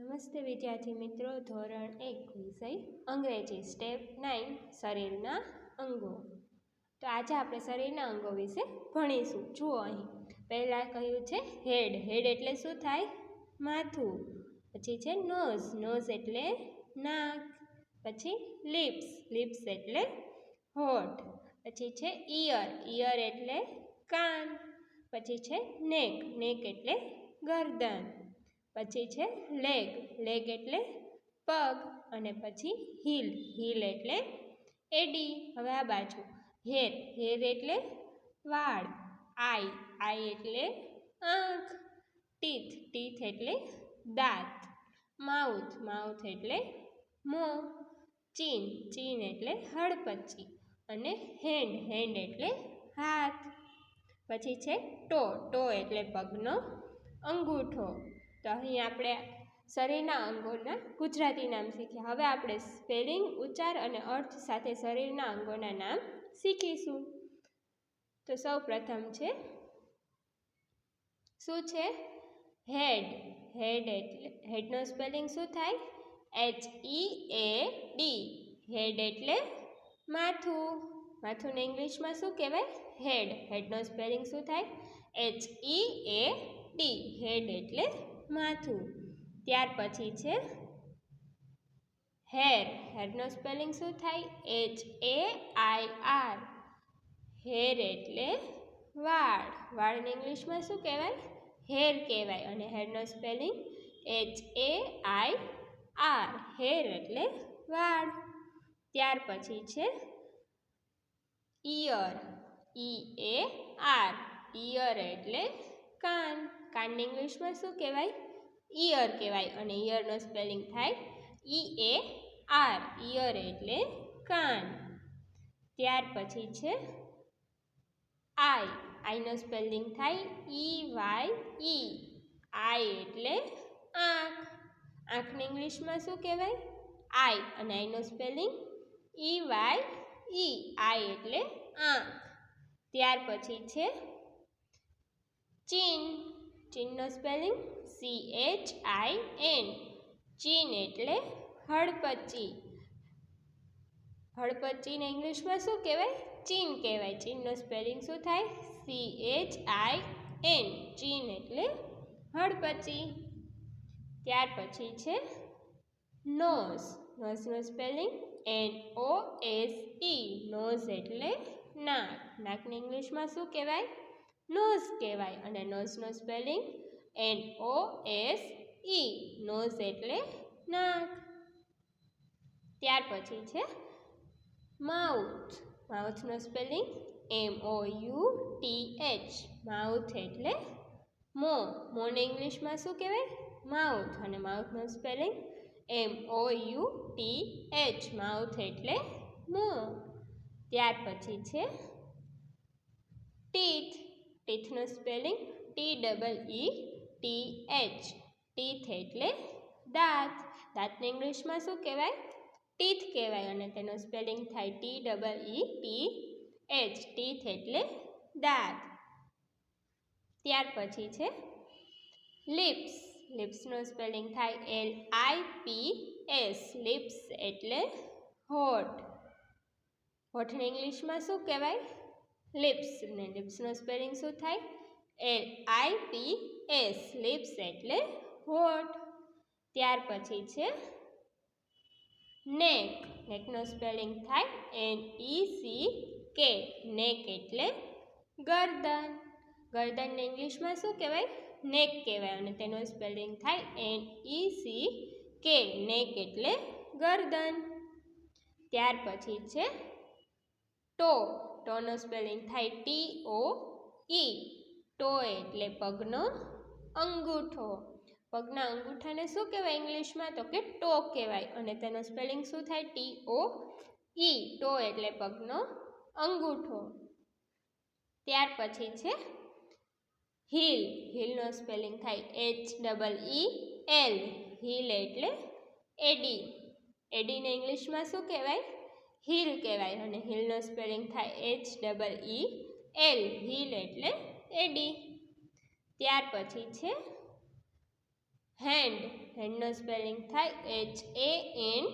નમસ્તે વિદ્યાર્થી મિત્રો, ધોરણ એક વિષય અંગ્રેજી. સ્ટેપ નાઇન, શરીરના અંગો. તો આજે આપણે શરીરના અંગો વિશે ભણીશું. જુઓ અહીં. પહેલાં કહ્યું છે હેડ. હેડ એટલે શું થાય? માથું. પછી છે નોઝ. નોઝ એટલે નાક. પછી લિપ્સ. લિપ્સ એટલે હોઠ. પછી છે ઇયર ઇયર એટલે કાન. પછી છે નેક. નેક એટલે ગરદન. પછી છે લેગ. લેગ એટલે પગ અને પછી હીલ. હીલ એટલે એડી. હવે આ બાજુ. હેર. હેર એટલે વાળ. આઈ. આઈ એટલે આંખ. ટીથ. ટીથ એટલે દાંત. માઉથ. માઉથ એટલે મોં. ચીન. ચીન એટલે હડપચી. અને હેન્ડ. હેન્ડ એટલે હાથ. પછી છે ટો. ટો એટલે પગનો અંગૂઠો. તો અહીં આપણે શરીરના અંગોના ગુજરાતી નામ શીખ્યા. હવે આપણે સ્પેલિંગ, ઉચ્ચાર અને અર્થ સાથે શરીરના અંગોના નામ શીખીશું. તો સૌ પ્રથમ છે, શું છે? હેડ. હેડ એટલે, હેડનો સ્પેલિંગ શું થાય? એચ ઈ એ ડી. હેડ એટલે માથું. માથુંને ઇંગ્લિશમાં શું કહેવાય? હેડ. હેડનો સ્પેલિંગ શું થાય? એચ ઈ એ ડી. હેડ એટલે માથું. ત્યાર પછી છે હેર. હેરનો સ્પેલિંગ શું થાય? H A I R hair એટલે વાળ. વાળને ઇંગ્લિશમાં શું કહેવાય? હેર કહેવાય. અને હેરનો spelling H A I R hair એટલે વાળ. ત્યાર પછી છે ear E A R. Ear એટલે કાન. કાનને ઇંગ્લિશમાં શું કહેવાય? ઇયર કહેવાય. અને ઇયરનો સ્પેલિંગ થાય ઈ એ આર. ઇયર એટલે કાન. ત્યાર પછી છે આઈ. આઈનો સ્પેલિંગ થાય ઈ વાય ઈ. આઈ એટલે આંખ. આંખને ઇંગ્લિશમાં શું કહેવાય? આઈ. અને આઈનો સ્પેલિંગ ઈ વાય ઈ. આઈ એટલે આંખ. ત્યાર પછી છે ચીન. ચીનનો spelling C H I N chin એટલે હળપચી. હળપચીને ઇંગ્લિશમાં શું કહેવાય? ચીન કહેવાય. ચીનનો સ્પેલિંગ શું થાય? C H I N chin એટલે હળપચી. ત્યાર પછી છે nose. નોઝનો spelling N O S E nose એટલે નાક. નાકને ઇંગ્લિશમાં શું કહેવાય? નોઝ કહેવાય અને નોઝનો spelling N O S E nose એટલે નાક. ત્યાર પછી છે mouth માઉથનો spelling M O U T H mouth એટલે મો. મોને ઇંગ્લિશમાં શું કહેવાય? માઉથ અને માઉથનો spelling M O U T H mouth એટલે મો. ત્યાર પછી છે ટીથનો spelling T double E T H teeth એટલે દાંત. દાંતને ઇંગ્લિશમાં શું કહેવાય? ટીથ કહેવાય અને તેનું સ્પેલિંગ થાય T double E T H teeth એટલે દાંત. ત્યાર પછી છે લિપ્સ. લિપ્સનું સ્પેલિંગ થાય L I P S lips એટલે હોઠ. હોઠને ઇંગ્લિશમાં શું કહેવાય? લિપ્સ ને લિપ્સનો સ્પેલિંગ શું થાય? L I P S lips એટલે હોઠ. ત્યાર પછી છે નેક નેકનો સ્પેલિંગ થાય N E C K neck એટલે ગરદન. ગરદનને ઇંગ્લિશમાં શું કહેવાય? નેક કહેવાય અને તેનો સ્પેલિંગ થાય N E C K neck એટલે ગરદન. ત્યાર પછી છે ટો ટોનો સ્પેલિંગ થાય ટી ઓ ઈ. ટો એટલે પગનો અંગૂઠો. પગના અંગૂઠાને શું કહેવાય ઇંગ્લિશમાં? તો કે ટો કહેવાય. અને તેનો સ્પેલિંગ શું થાય? T O E. ટો એટલે પગનો અંગૂઠો. ત્યાર પછી છે હિલ. હિલનો સ્પેલિંગ થાય H double E L. Heel એટલે એડી. એડીને ઇંગ્લિશમાં શું કહેવાય? હીલ કહેવાય અને હીલનો સ્પેલિંગ થાય H double E L heel એટલે એડી. ત્યાર પછી છે હેન્ડ હેન્ડનો સ્પેલિંગ થાય H A N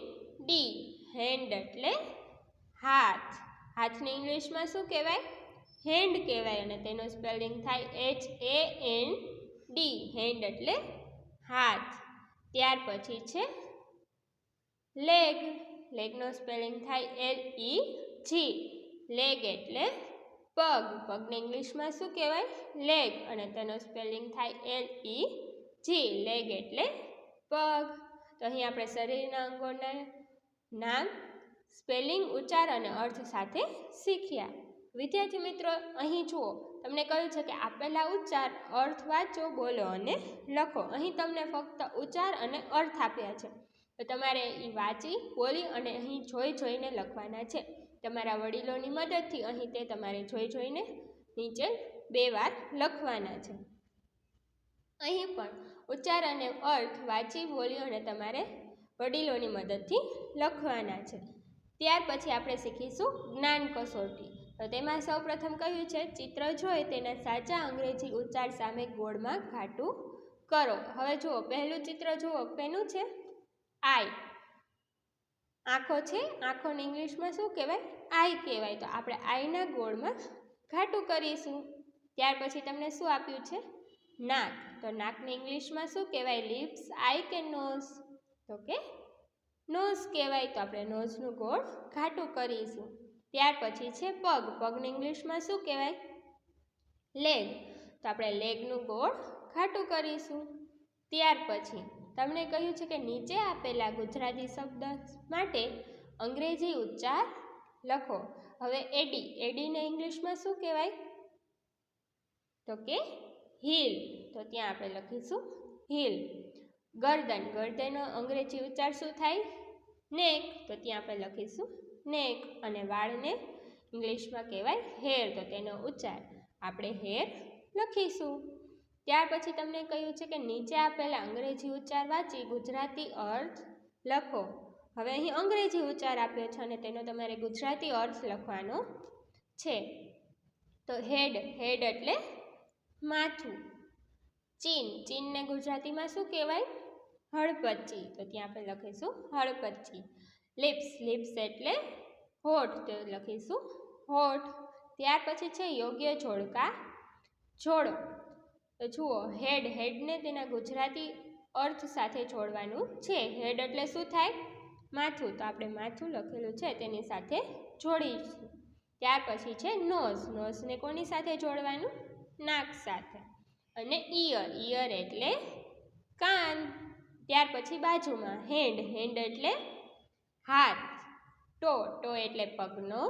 D hand એટલે હાથ. હાથને ઇંગ્લિશમાં શું કહેવાય? હેન્ડ કહેવાય અને તેનો સ્પેલિંગ થાય H A N D hand એટલે હાથ. ત્યાર પછી છે લેગ લેગનો સ્પેલિંગ થાય એલ ઈ જી. લેગ એટલે પગ. પગને ઇંગ્લિશમાં શું કહેવાય? લેગ. અને તેનો સ્પેલિંગ થાય એલ ઈ જી. લેગ એટલે પગ. તો અહીં આપણે શરીરના અંગોના નામ, સ્પેલિંગ, ઉચ્ચાર અને અર્થ સાથે શીખ્યા. વિદ્યાર્થી મિત્રો, અહીં જુઓ. તમને કહ્યું છે કે આપેલા ઉચ્ચાર, અર્થ વાંચો, બોલો અને લખો. અહીં તમને ફક્ત ઉચ્ચાર અને અર્થ આપ્યા છે. તો તમારે એ વાંચી, બોલી અને અહીં જોઈ જોઈને લખવાના છે. તમારા વડીલોની મદદથી અહીં તે તમારે જોઈ જોઈને નીચે બે વાર લખવાના છે. અહીં પણ ઉચ્ચાર અને અર્થ વાંચી, બોલી અને તમારે વડીલોની મદદથી લખવાના છે. ત્યાર પછી આપણે શીખીશું જ્ઞાન કસોટી. તો તેમાં સૌપ્રથમ કહ્યું છે, ચિત્ર જોઈ તેના સાચા અંગ્રેજી ઉચ્ચાર સામે ગોળમાં ઘાટું કરો. હવે જુઓ, પહેલું ચિત્ર જુઓ પેનું છે આઈ. આંખો છે, આંખોને ઇંગ્લિશમાં શું કહેવાય? આઈ કહેવાય. તો આપણે આઈના ગોળમાં ઘાટું કરીશું. ત્યાર પછી તમને શું આપ્યું છે? નાક. તો નાકને ઇંગ્લિશમાં શું કહેવાય? લિપ્સ આઈ કે નોઝ તો કે નોઝ કહેવાય. તો આપણે નોઝનું ગોળ ઘાટું કરીશું. ત્યાર પછી છે પગ. પગને ઇંગ્લિશમાં શું કહેવાય? લેગ તો આપણે લેગનું ગોળ ઘાટું કરીશું. ત્યાર પછી તમને કહ્યું છે કે નીચે આપેલા ગુજરાતી શબ્દ માટે અંગ્રેજી ઉચ્ચાર લખો. હવે એડી, એડીને ઇંગ્લિશમાં શું કહેવાય? તો કે હિલ. તો ત્યાં આપણે લખીશું હિલ. ગરદન, ગરદનનો અંગ્રેજી ઉચ્ચાર શું થાય? નેક. તો ત્યાં આપણે લખીશું નેક. અને વાળને ઇંગ્લિશમાં કહેવાય હેર. તો તેનો ઉચ્ચાર આપણે હેર લખીશું. ત્યાર પછી તમને કહ્યું છે કે નીચે આપેલા અંગ્રેજી ઉચ્ચાર વાંચી ગુજરાતી અર્થ લખો. હવે અહીં અંગ્રેજી ઉચ્ચાર આપ્યો છે અને તેનો તમારે ગુજરાતી અર્થ લખવાનો છે. તો હેડ હેડ એટલે માથું. ચીન, ચીનને ગુજરાતીમાં શું કહેવાય? હળપચી તો ત્યાં આપણે લખીશું હળપચી લિપ્સ લિપ્સ એટલે હોઠ. તો લખીશું હોઠ. ત્યાર પછી છે યોગ્ય જોડકા જોડો તો જુઓ હેડ હેડને તેના ગુજરાતી અર્થ સાથે જોડવાનું છે. હેડ એટલે શું થાય? માથું. તો આપણે માથું લખેલું છે, તેની સાથે જોડીશું. ત્યાર પછી છે નોઝ નોઝને કોની સાથે જોડવાનું? નાક સાથે. અને ઈયર ઈયર એટલે કાન. ત્યાર પછી બાજુમાં હેન્ડ હેન્ડ એટલે હાથ. ટો. ટો એટલે પગનો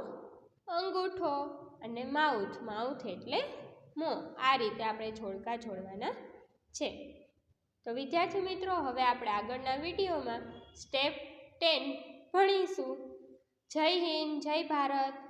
અંગૂઠો. અને માઉથ માઉથ એટલે મોં, આ રીતે આપણે જોડકા જોડવાના છે. તો વિદ્યાર્થી મિત્રો, હવે આપણે આગળના વિડીયોમાં સ્ટેપ ટેન ભણીશું. જય હિન્દ, જય ભારત.